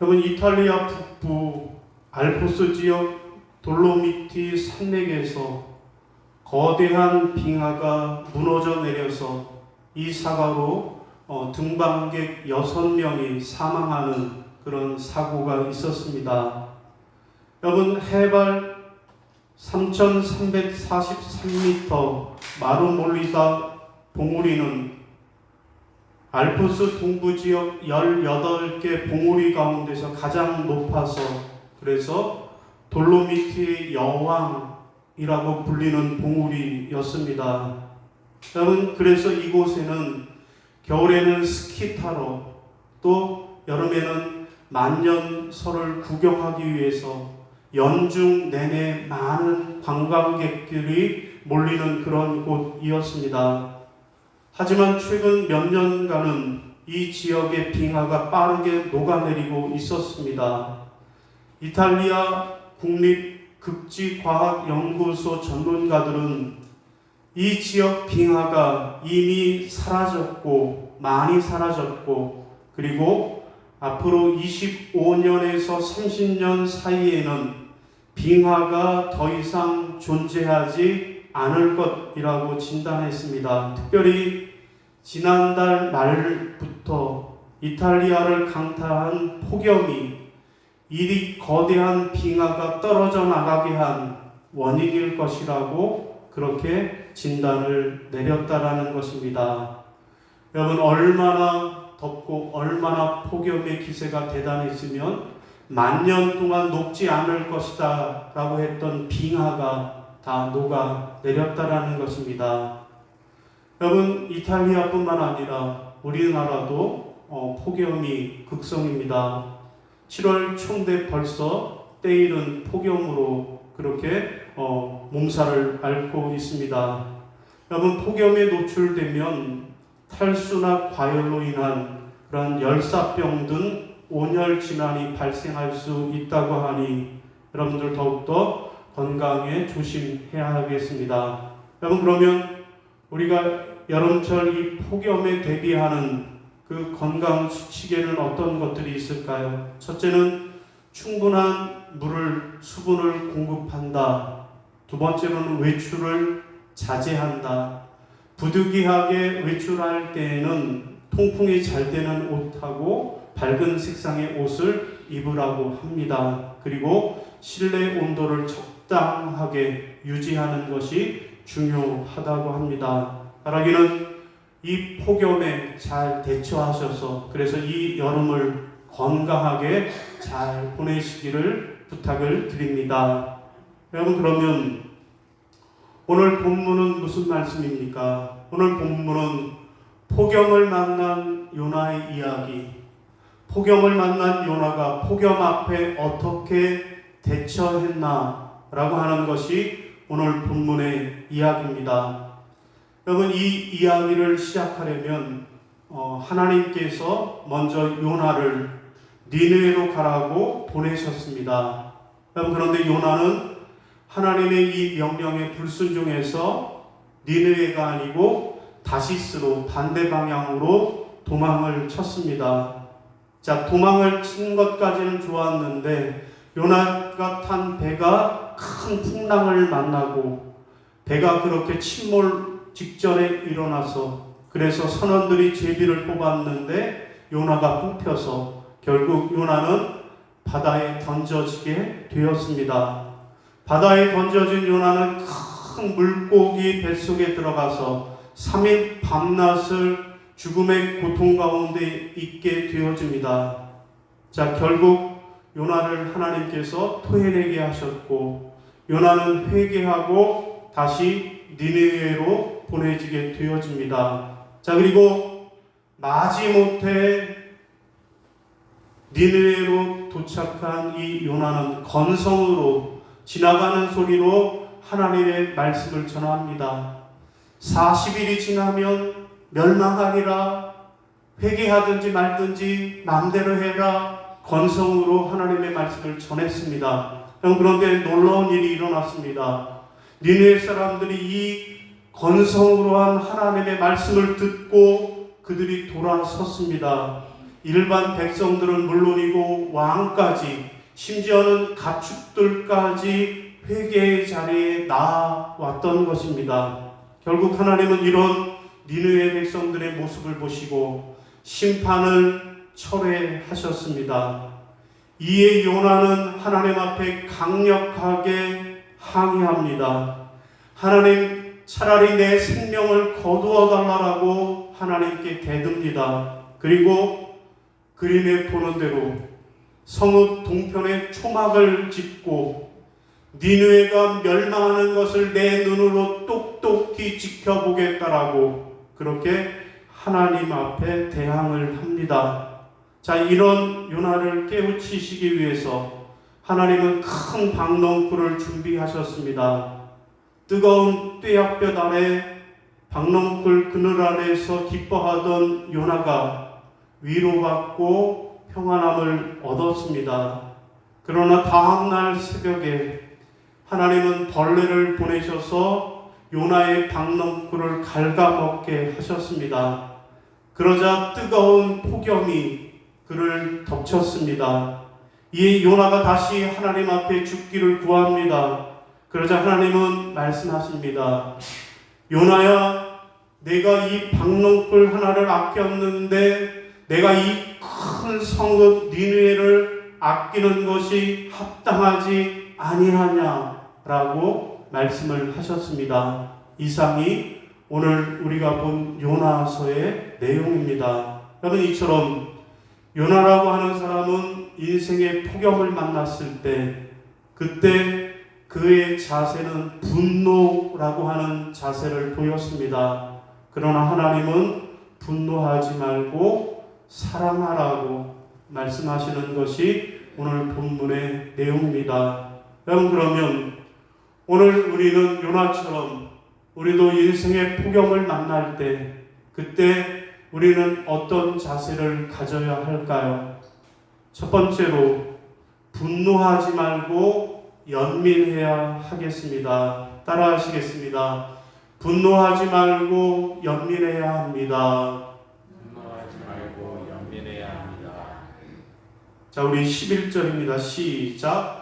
여러분 이탈리아 북부 알프스 지역 돌로미티 산맥에서 거대한 빙하가 무너져 내려서 이 사고로 어, 등반객 6명이 사망하는 그런 사고가 있었습니다. 여러분 해발 3,343m 마루몰리다 봉우리는 알프스 동부 지역 18개 봉우리 가운데서 가장 높아서 그래서 돌로미티의 여왕이라고 불리는 봉우리였습니다. 여러분 그래서 이곳에는 겨울에는 스키 타러 또 여름에는 만년설을 구경하기 위해서 연중 내내 많은 관광객들이 몰리는 그런 곳이었습니다. 하지만 최근 몇 년간은 이 지역의 빙하가 빠르게 녹아내리고 있었습니다. 이탈리아 국립 극지과학연구소 전문가들은 이 지역 빙하가 이미 사라졌고 많이 사라졌고 그리고 앞으로 25년에서 30년 사이에는 빙하가 더 이상 존재하지 않을 것이라고 진단했습니다. 특별히 지난달 말부터 이탈리아를 강타한 폭염이 이 거대한 빙하가 떨어져 나가게 한 원인일 것이라고 그렇게 진단을 내렸다라는 것입니다. 여러분 얼마나 덥고 얼마나 폭염의 기세가 대단했으면 만년 동안 녹지 않을 것이다 라고 했던 빙하가 다 녹아 내렸다라는 것입니다. 여러분 이탈리아뿐만 아니라 우리나라도 어, 폭염이 극성입니다. 7월 총대 벌써 때이른 폭염으로 그렇게 어, 몸살을 앓고 있습니다. 여러분 폭염에 노출되면 탈수나 과열로 인한 그런 열사병 등 온열 질환이 발생할 수 있다고 하니 여러분들 더욱더 건강에 조심해야 하겠습니다. 여러분 그러면 우리가 여름철 이 폭염에 대비하는 그 건강 수칙에는 어떤 것들이 있을까요? 첫째는 충분한 물을 수분을 공급한다. 두 번째로는 외출을 자제한다. 부득이하게 외출할 때에는 통풍이 잘 되는 옷하고 밝은 색상의 옷을 입으라고 합니다. 그리고 실내 온도를 적 당하게 유지하는 것이 중요하다고 합니다. 바라기는 이 폭염에 잘 대처하셔서 그래서 이 여름을 건강하게 잘 보내시기를 부탁을 드립니다. 여러분 그러면 오늘 본문은 무슨 말씀입니까? 오늘 본문은 폭염을 만난 요나의 이야기. 폭염을 만난 요나가 폭염 앞에 어떻게 대처했나 라고 하는 것이 오늘 본문의 이야기입니다. 여러분 이 이야기를 시작하려면 어, 하나님께서 먼저 요나를 니느웨로 가라고 보내셨습니다. 여러분 그런데 요나는 하나님의 이 명령에 불순종해서 니느웨가 아니고 다시스로 반대 방향으로 도망을 쳤습니다. 자, 도망을 친 것까지는 좋았는데 요나가 탄 배가 큰 풍랑을 만나고 배가 그렇게 침몰 직전에 일어나서 그래서 선원들이 제비를 뽑았는데 요나가 뽑혀서 결국 요나는 바다에 던져지게 되었습니다. 바다에 던져진 요나는 큰 물고기 뱃속에 들어가서 3일 밤낮을 죽음의 고통 가운데 있게 되어집니다. 자, 결국 요나를 하나님께서 토해내게 하셨고 요나는 회개하고 다시 니느웨로 보내지게 되어집니다. 자, 그리고 마지못해 니느웨로 도착한 이 요나는 건성으로 지나가는 소리로 하나님의 말씀을 전합니다. 40일이 지나면 멸망하리라 회개하든지 말든지 마음대로 해라 건성으로 하나님의 말씀을 전했습니다. 그런데 놀라운 일이 일어났습니다. 니네 사람들이 이 건성으로 한 하나님의 말씀을 듣고 그들이 돌아섰습니다. 일반 백성들은 물론이고 왕까지 심지어는 가축들까지 회개의 자리에 나왔던 것입니다. 결국 하나님은 이런 니느의 백성들의 모습을 보시고 심판을 철회하셨습니다. 이에 요나는 하나님 앞에 강력하게 항의합니다. 하나님 차라리 내 생명을 거두어 달라고 하나님께 대듭니다. 그리고 그림에 보는 대로 성읍 동편에 초막을 짓고 니누에가 멸망하는 것을 내 눈으로 똑똑히 지켜보겠다라고 그렇게 하나님 앞에 대항을 합니다. 자, 이런 요나를 깨우치시기 위해서 하나님은 큰 박넝쿨을 준비하셨습니다. 뜨거운 뙤약볕 아래 박넝쿨 그늘 아래에서 기뻐하던 요나가 위로받고 평안함을 얻었습니다. 그러나 다음날 새벽에 하나님은 벌레를 보내셔서 요나의 박넝쿨을 갉아먹게 하셨습니다. 그러자 뜨거운 폭염이 그를 덮쳤습니다. 이에 요나가 다시 하나님 앞에 죽기를 구합니다. 그러자 하나님은 말씀하십니다. 요나야, 내가 이 박농풀 하나를 아꼈는데 내가 이 큰 성읍 니누에를 아끼는 것이 합당하지 아니하냐라고 말씀을 하셨습니다. 이상이 오늘 우리가 본 요나서의 내용입니다. 여러분 이처럼 요나라고 하는 사람은 인생의 폭염을 만났을 때 그때 그의 자세는 분노라고 하는 자세를 보였습니다. 그러나 하나님은 분노하지 말고 사랑하라고 말씀하시는 것이 오늘 본문의 내용입니다. 여러분 그러면 오늘 우리는 요나처럼 우리도 인생의 폭염을 만날 때 그때 우리는 어떤 자세를 가져야 할까요? 첫 번째로 분노하지 말고 연민해야 하겠습니다. 따라 하시겠습니다. 분노하지 말고 연민해야 합니다. 분노하지 말고 연민해야 합니다. 자, 우리 11절입니다. 시작.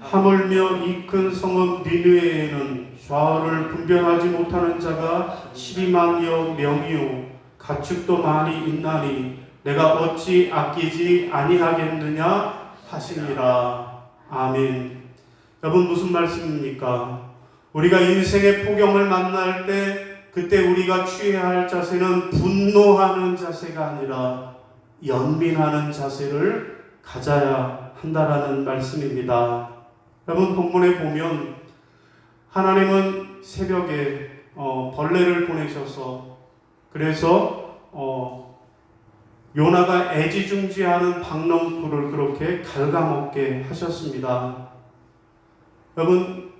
하물며 이 큰 성읍 니느웨에는 좌우를 분별하지 못하는 자가 12만여 명이요 가축도 많이 있나니 내가 어찌 아끼지 아니하겠느냐 하시니라. 아멘. 여러분 무슨 말씀입니까? 우리가 인생의 폭염을 만날 때 그때 우리가 취해야 할 자세는 분노하는 자세가 아니라 연민하는 자세를 가져야 한다라는 말씀입니다. 여러분 본문에 보면 하나님은 새벽에 어, 벌레를 보내셔서 그래서 어, 요나가 애지중지하는 박넝쿨을 그렇게 갉아먹게 하셨습니다. 여러분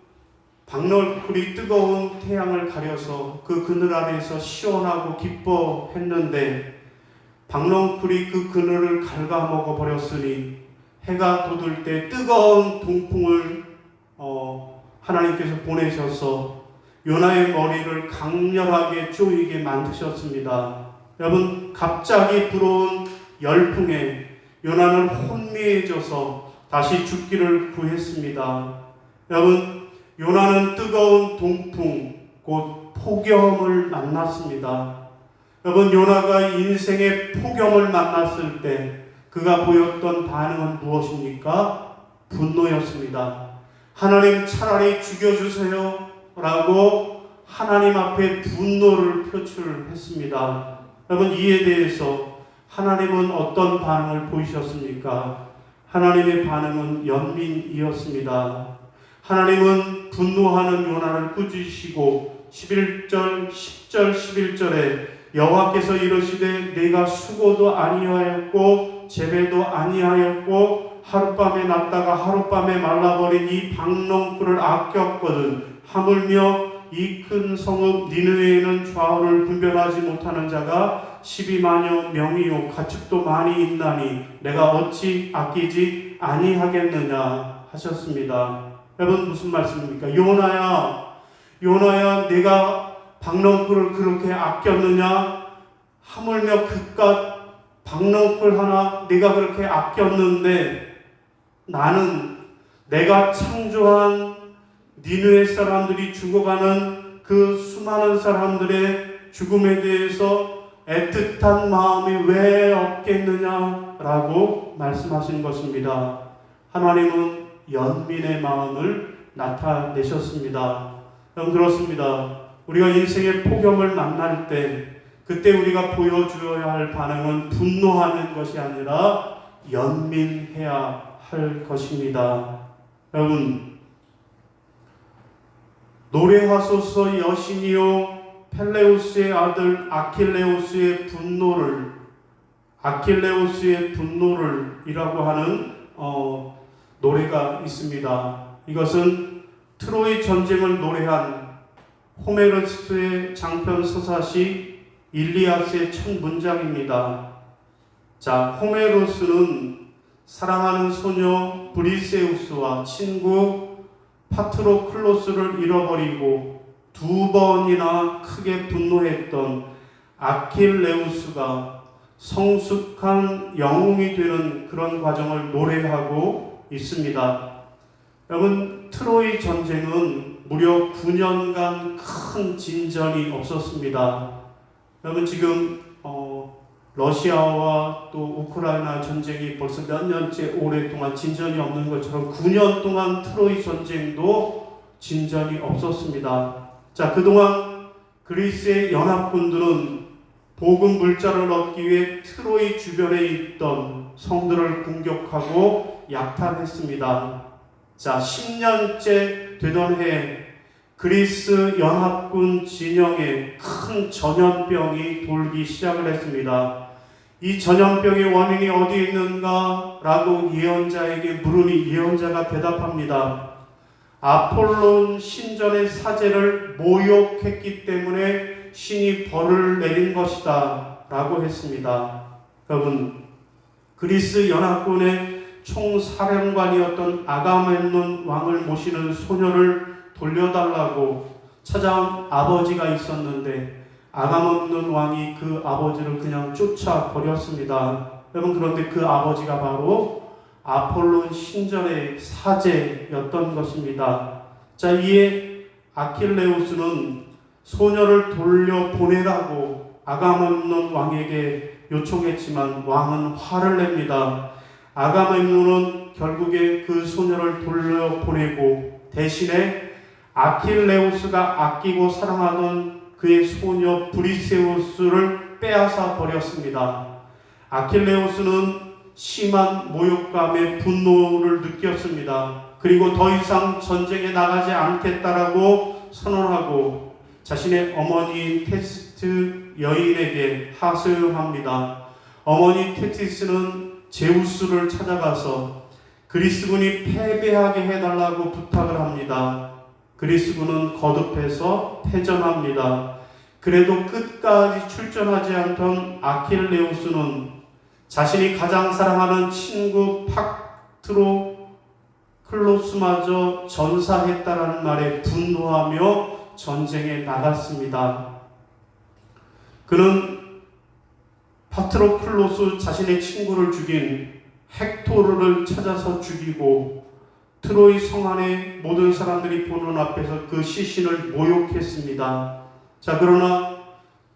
박넝쿨이 뜨거운 태양을 가려서 그 그늘 아래에서 시원하고 기뻐했는데 박넝쿨이 그 그늘을 갉아먹어 버렸으니 해가 돋을 때 뜨거운 동풍을 어, 하나님께서 보내셔서 요나의 머리를 강렬하게 쪼이게 만드셨습니다. 여러분 갑자기 불어온 열풍에 요나는 혼미해져서 다시 죽기를 구했습니다. 여러분 요나는 뜨거운 동풍 곧 폭염을 만났습니다. 여러분 요나가 인생의 폭염을 만났을 때 그가 보였던 반응은 무엇입니까? 분노였습니다. 하나님 차라리 죽여주세요. 라고 하나님 앞에 분노를 표출했습니다. 여러분 이에 대해서 하나님은 어떤 반응을 보이셨습니까? 하나님의 반응은 연민이었습니다. 하나님은 분노하는 요나를 꾸짖으시고 11절, 10절, 11절에 여호와께서 이르시되 내가 수고도 아니하였고 재배도 아니하였고 하룻밤에 났다가 하룻밤에 말라버린 이 박농쿨을 아꼈거든 하물며 이 큰 성읍 니느웨에는 좌우를 분별하지 못하는 자가 12만여 명이요 가축도 많이 있나니 내가 어찌 아끼지 아니하겠느냐 하셨습니다. 여러분 무슨 말씀입니까? 요나야 요나야 내가 박농쿨을 그렇게 아꼈느냐 하물며 그깟 박넝쿨 하나 내가 그렇게 아꼈는데 나는 내가 창조한 니누의 사람들이 죽어가는 그 수많은 사람들의 죽음에 대해서 애틋한 마음이 왜 없겠느냐라고 말씀하신 것입니다. 하나님은 연민의 마음을 나타내셨습니다. 여러분 그렇습니다. 우리가 인생의 폭염을 만날 때 그때 우리가 보여주어야 할 반응은 분노하는 것이 아니라 연민해야 할 것입니다. 여러분 노래하소서 여신이요 펠레우스의 아들 아킬레우스의 분노를 아킬레우스의 분노를이라고 하는 어, 노래가 있습니다. 이것은 트로이 전쟁을 노래한 호메로스의 장편 서사시 일리아스의 첫 문장입니다. 자, 호메로스는 사랑하는 소녀 브리세우스와 친구 파트로클로스를 잃어버리고 두 번이나 크게 분노했던 아킬레우스가 성숙한 영웅이 되는 그런 과정을 노래하고 있습니다. 여러분, 트로이 전쟁은 무려 9년간 큰 진전이 없었습니다. 여러분, 지금, 어, 러시아와 또 우크라이나 전쟁이 벌써 몇 년째 오랫동안 진전이 없는 것처럼 9년 동안 트로이 전쟁도 진전이 없었습니다. 자, 그동안 그리스의 연합군들은 복음 물자를 얻기 위해 트로이 주변에 있던 성들을 공격하고 약탈했습니다. 자, 10년째 되던 해 그리스 연합군 진영에 큰 전염병이 돌기 시작을 했습니다. 이 전염병의 원인이 어디 있는가? 라고 예언자에게 물으니 예언자가 대답합니다. 아폴론 신전의 사제를 모욕했기 때문에 신이 벌을 내린 것이다. 라고 했습니다. 여러분, 그리스 연합군의 총사령관이었던 아가멤논 왕을 모시는 소녀를 돌려달라고 찾아온 아버지가 있었는데 아가멤논 왕이 그 아버지를 그냥 쫓아 버렸습니다. 여러분 그런데 그 아버지가 바로 아폴론 신전의 사제였던 것입니다. 자, 이에 아킬레우스는 소녀를 돌려 보내라고 아가멤논 왕에게 요청했지만 왕은 화를 냅니다. 아가멤논은 결국에 그 소녀를 돌려 보내고 대신에 아킬레우스가 아끼고 사랑하던 그의 소녀 브리세우스를 빼앗아 버렸습니다. 아킬레우스는 심한 모욕감에 분노를 느꼈습니다. 그리고 더 이상 전쟁에 나가지 않겠다라고 선언하고 자신의 어머니 테스트 여인에게 하소연합니다. 어머니 테티스는 제우스를 찾아가서 그리스군이 패배하게 해달라고 부탁을 합니다. 그리스군은 거듭해서 패전합니다. 그래도 끝까지 출전하지 않던 아킬레우스는 자신이 가장 사랑하는 친구 팍트로 클로스마저 전사했다라는 말에 분노하며 전쟁에 나갔습니다. 그는 파트로클로스 자신의 친구를 죽인 헥토르를 찾아서 죽이고 트로이 성 안의 모든 사람들이 보는 앞에서 그 시신을 모욕했습니다. 자, 그러나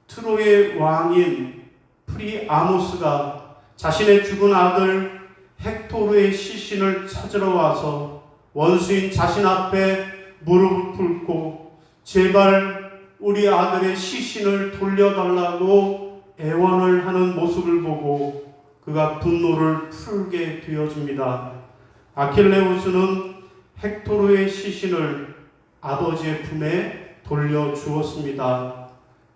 트로이의 왕인 프리아모스가 자신의 죽은 아들 헥토르의 시신을 찾으러 와서 원수인 자신 앞에 무릎을 꿇고 제발 우리 아들의 시신을 돌려달라고 애원을 하는 모습을 보고 그가 분노를 풀게 되어줍니다. 아킬레우스는 헥토르의 시신을 아버지의 품에 돌려주었습니다.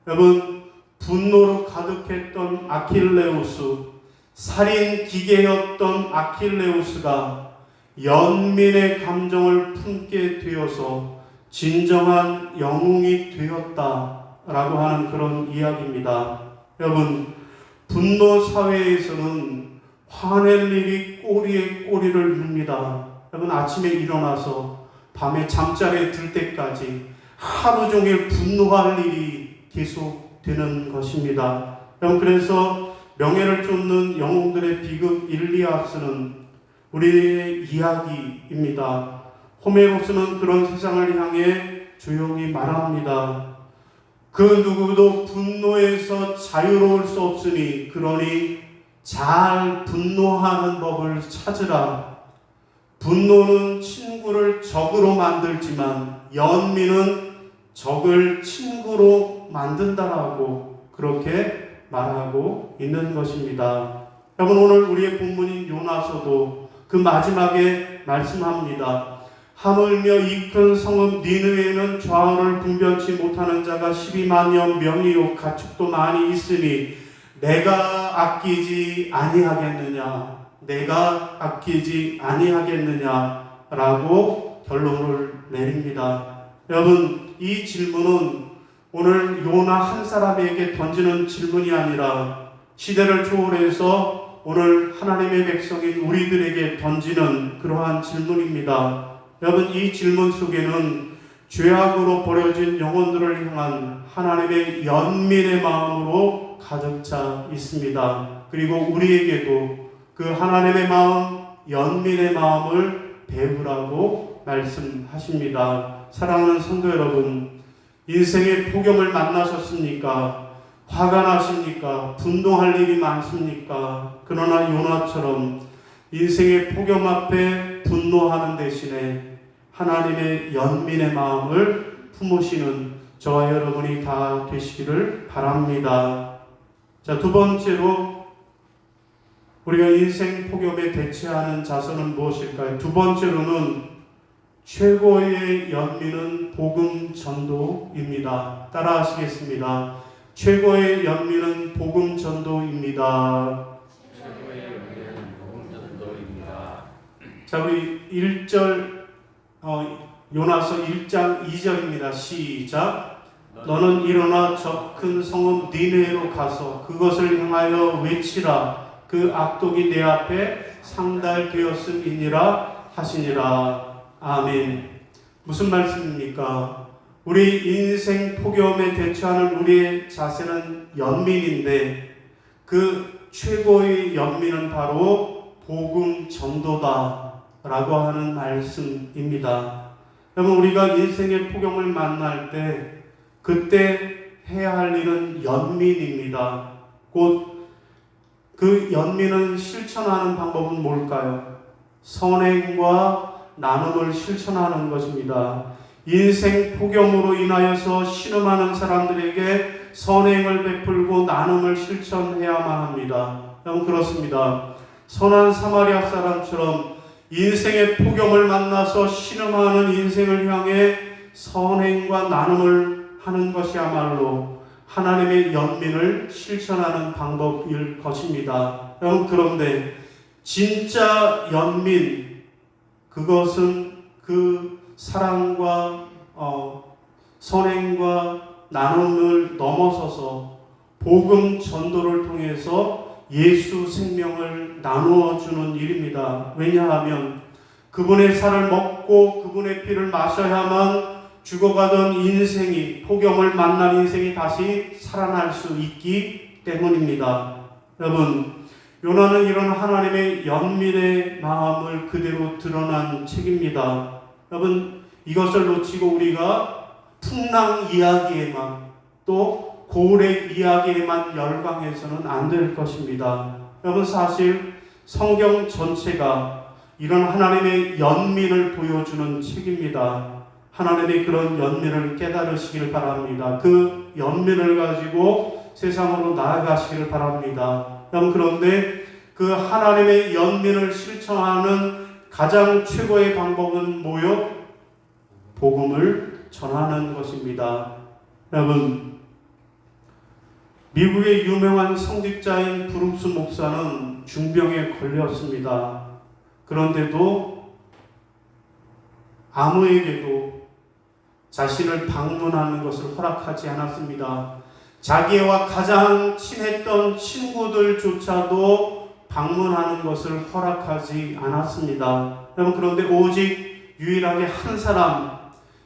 여러분, 분노로 가득했던 아킬레우스, 살인 기계였던 아킬레우스가 연민의 감정을 품게 되어서 진정한 영웅이 되었다라고 하는 그런 이야기입니다. 여러분, 분노 사회에서는 화낼 일이 꼬리에 꼬리를 눕니다. 여러분, 아침에 일어나서 밤에 잠자리에 들 때까지 하루 종일 분노할 일이 계속 되는 것입니다. 여러분, 그래서 명예를 쫓는 영웅들의 비극 일리아스는 우리의 이야기입니다. 호메로스는 그런 세상을 향해 조용히 말합니다. 그 누구도 분노에서 자유로울 수 없으니 그러니 잘 분노하는 법을 찾으라. 분노는 친구를 적으로 만들지만 연민은 적을 친구로 만든다라고 그렇게 말하고 있는 것입니다. 여러분 오늘 우리의 본문인 요나서도 그 마지막에 말씀합니다. 하물며 이 큰 성읍 니느웨는 좌우를 분별치 못하는 자가 12만여 명이요 가축도 많이 있으니 내가 아끼지 아니하겠느냐 내가 아끼지 아니하겠느냐라고 결론을 내립니다. 여러분 이 질문은 오늘 요나 한 사람에게 던지는 질문이 아니라 시대를 초월해서 오늘 하나님의 백성인 우리들에게 던지는 그러한 질문입니다. 여러분 이 질문 속에는 죄악으로 버려진 영혼들을 향한 하나님의 연민의 마음으로 가득 차 있습니다. 그리고 우리에게도 그 하나님의 마음, 연민의 마음을 배우라고 말씀하십니다. 사랑하는 성도 여러분, 인생의 폭염을 만나셨습니까? 화가 나십니까? 분노할 일이 많습니까? 그러나 요나처럼 인생의 폭염 앞에 분노하는 대신에 하나님의 연민의 마음을 품으시는 저와 여러분이 다 되시기를 바랍니다. 자, 두 번째로 우리가 인생 폭염에 대처하는 자세는 무엇일까요? 두 번째로는 최고의 연민은 복음 전도입니다. 따라 하시겠습니다. 최고의 연민은 복음 전도입니다. 최고의 연민은 복음 전도입니다. 자, 우리 1절 어, 요나서 1장 2절입니다. 시작. 너는 일어나 저 큰 성읍 니네로 가서 그것을 향하여 외치라. 그 악독이 내 앞에 상달되었음이니라 하시니라. 아멘. 무슨 말씀입니까? 우리 인생 폭염에 대처하는 우리의 자세는 연민인데 그 최고의 연민은 바로 복음 전도다라고 하는 말씀입니다. 여러분 우리가 인생의 폭염을 만날 때 그때 해야 할 일은 연민입니다. 곧 그 연민을 실천하는 방법은 뭘까요? 선행과 나눔을 실천하는 것입니다. 인생 폭염으로 인하여서 신음하는 사람들에게 선행을 베풀고 나눔을 실천해야만 합니다. 여러분 그렇습니다. 선한 사마리아 사람처럼 인생의 폭염을 만나서 신음하는 인생을 향해 선행과 나눔을 하는 것이야말로 하나님의 연민을 실천하는 방법일 것입니다. 여러분 그런데 진짜 연민 그것은 그 사랑과 어, 선행과 나눔을 넘어서서 복음 전도를 통해서 예수 생명을 나누어 주는 일입니다. 왜냐하면 그분의 살을 먹고 그분의 피를 마셔야만 죽어가던 인생이 폭염을 만난 인생이 다시 살아날 수 있기 때문입니다. 여러분 요나는 이런 하나님의 연민의 마음을 그대로 드러난 책입니다. 여러분 이것을 놓치고 우리가 풍랑 이야기에만 또 고래 이야기에만 열광해서는 안 될 것입니다. 여러분 사실 성경 전체가 이런 하나님의 연민을 보여주는 책입니다. 하나님의 그런 연민을 깨달으시길 바랍니다. 그 연민을 가지고 세상으로 나아가시길 바랍니다. 여러분 그런데 그 하나님의 연민을 실천하는 가장 최고의 방법은 뭐요? 복음을 전하는 것입니다. 여러분 미국의 유명한 성직자인 브룩스 목사는 중병에 걸렸습니다. 그런데도 아무에게도 자신을 방문하는 것을 허락하지 않았습니다. 자기와 가장 친했던 친구들조차도 방문하는 것을 허락하지 않았습니다. 여러분 그런데 오직 유일하게 한 사람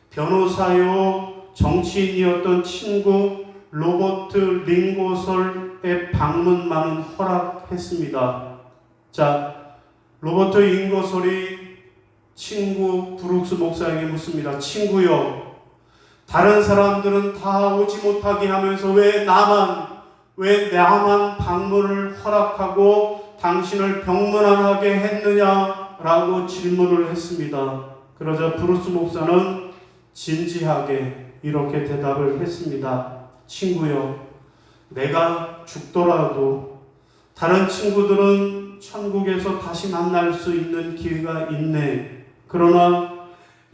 변호사요 정치인이었던 친구 로버트 링고솔의 방문만은 허락했습니다. 자, 로버트 링고솔이 친구 브룩스 목사에게 묻습니다. 친구요, 다른 사람들은 다 오지 못하게 하면서 왜 나만, 왜 나만 방문을 허락하고 당신을 병문안하게 했느냐라고 질문을 했습니다. 그러자 브루스 목사는 진지하게 이렇게 대답을 했습니다. 친구요, 내가 죽더라도 다른 친구들은 천국에서 다시 만날 수 있는 기회가 있네. 그러나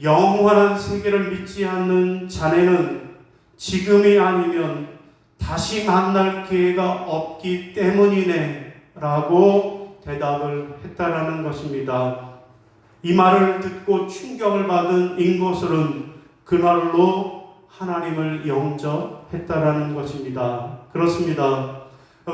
영원한 세계를 믿지 않는 자네는 지금이 아니면 다시 만날 기회가 없기 때문이네. 라고 대답을 했다라는 것입니다. 이 말을 듣고 충격을 받은 인고슬은 그날로 하나님을 영접했다라는 것입니다. 그렇습니다.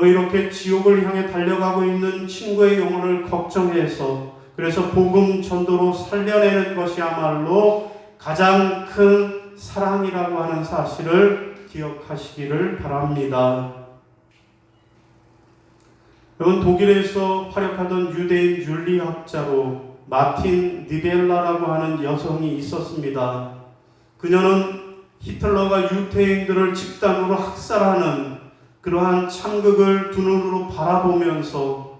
이렇게 지옥을 향해 달려가고 있는 친구의 영혼을 걱정해서 그래서 복음 전도로 살려내는 것이야말로 가장 큰 사랑이라고 하는 사실을 기억하시기를 바랍니다. 여러분 독일에서 활약하던 유대인 윤리학자로 마틴 니벨라라고 하는 여성이 있었습니다. 그녀는 히틀러가 유태인들을 집단으로 학살하는 그러한 참극을 두 눈으로 바라보면서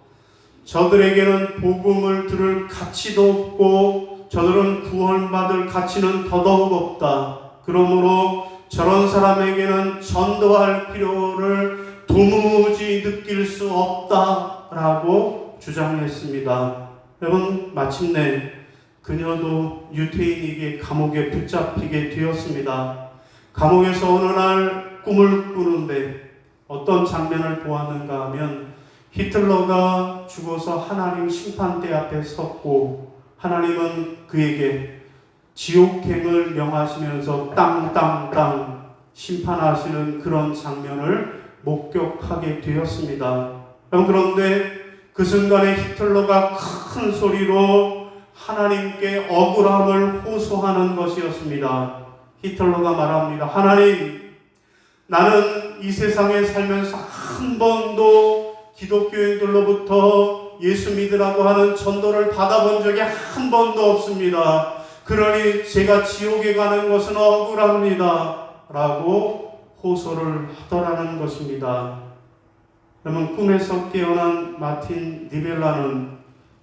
저들에게는 복음을 들을 가치도 없고 저들은 구원받을 가치는 더더욱 없다. 그러므로 저런 사람에게는 전도할 필요를 도무지 느낄 수 없다라고 주장했습니다. 여러분 마침내 그녀도 유태인에게 감옥에 붙잡히게 되었습니다. 감옥에서 어느 날 꿈을 꾸는데 어떤 장면을 보았는가 하면 히틀러가 죽어서 하나님 심판대 앞에 섰고 하나님은 그에게 지옥행을 명하시면서 땅땅땅 심판하시는 그런 장면을 목격하게 되었습니다. 그런데 그 순간에 히틀러가 큰 소리로 하나님께 억울함을 호소하는 것이었습니다. 히틀러가 말합니다. 하나님, 나는 이 세상에 살면서 한 번도 기독교인들로부터 예수 믿으라고 하는 전도를 받아본 적이 한 번도 없습니다. 그러니 제가 지옥에 가는 것은 억울합니다. 라고 호소를 하더라는 것입니다. 그러면 꿈에서 깨어난 마틴 니벨라는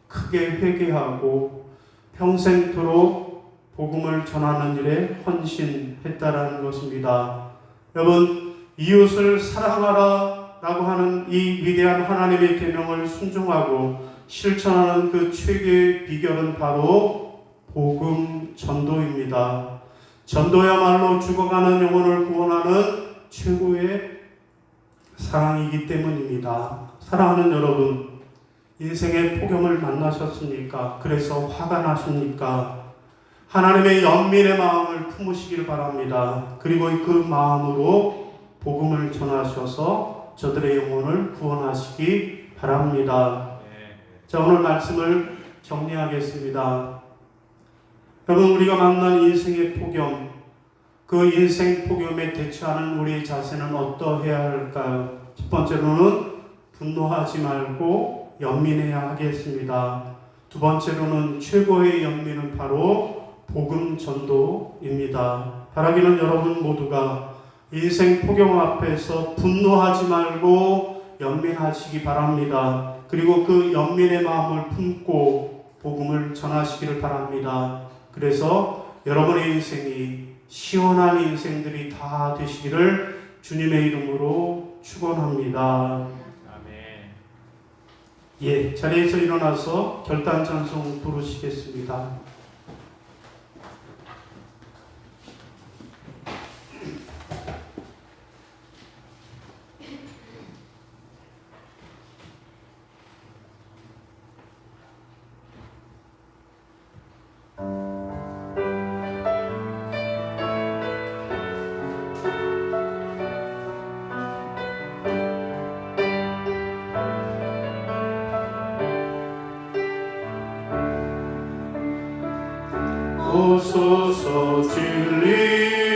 크게 회개하고 평생토록 복음을 전하는 일에 헌신했다라는 것입니다. 여러분 이웃을 사랑하라 라고 하는 이 위대한 하나님의 계명을 순종하고 실천하는 그 최고의 비결은 바로 복음 전도입니다. 전도야말로 죽어가는 영혼을 구원하는 최고의 사랑이기 때문입니다. 사랑하는 여러분, 인생의 폭염을 만나셨습니까? 그래서 화가 나십니까? 하나님의 연민의 마음을 품으시길 바랍니다. 그리고 그 마음으로 복음을 전하셔서 저들의 영혼을 구원하시기 바랍니다. 자, 오늘 말씀을 정리하겠습니다. 여러분, 우리가 만난 인생의 폭염, 그 인생 폭염에 대처하는 우리의 자세는 어떠해야 할까요? 첫 번째로는 분노하지 말고 연민해야 하겠습니다. 두 번째로는 최고의 연민은 바로 복음 전도입니다. 바라기는 여러분 모두가 인생 폭염 앞에서 분노하지 말고 연민하시기 바랍니다. 그리고 그 연민의 마음을 품고 복음을 전하시기를 바랍니다. 그래서 여러분의 인생이 시원한 인생들이 다 되시기를 주님의 이름으로 축원합니다. 아멘. 예, 자리에서 일어나서 결단 찬송 부르시겠습니다. 오소서 진리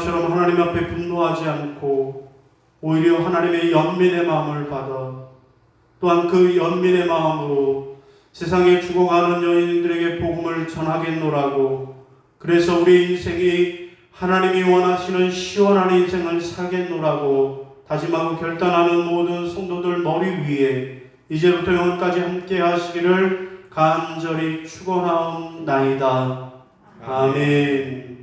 연합처럼 하나님 앞에 분노하지 않고 오히려 하나님의 연민의 마음을 받아 또한 그 연민의 마음으로 세상에 죽어가는 여인들에게 복음을 전하겠노라고 그래서 우리 인생이 하나님이 원하시는 시원한 인생을 살겠노라고 다짐하고 결단하는 모든 성도들 머리 위에 이제부터 영원까지 함께 하시기를 간절히 축원하옵나이다. 아멘.